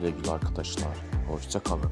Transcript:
Güle arkadaşlar. Hoşça kalın.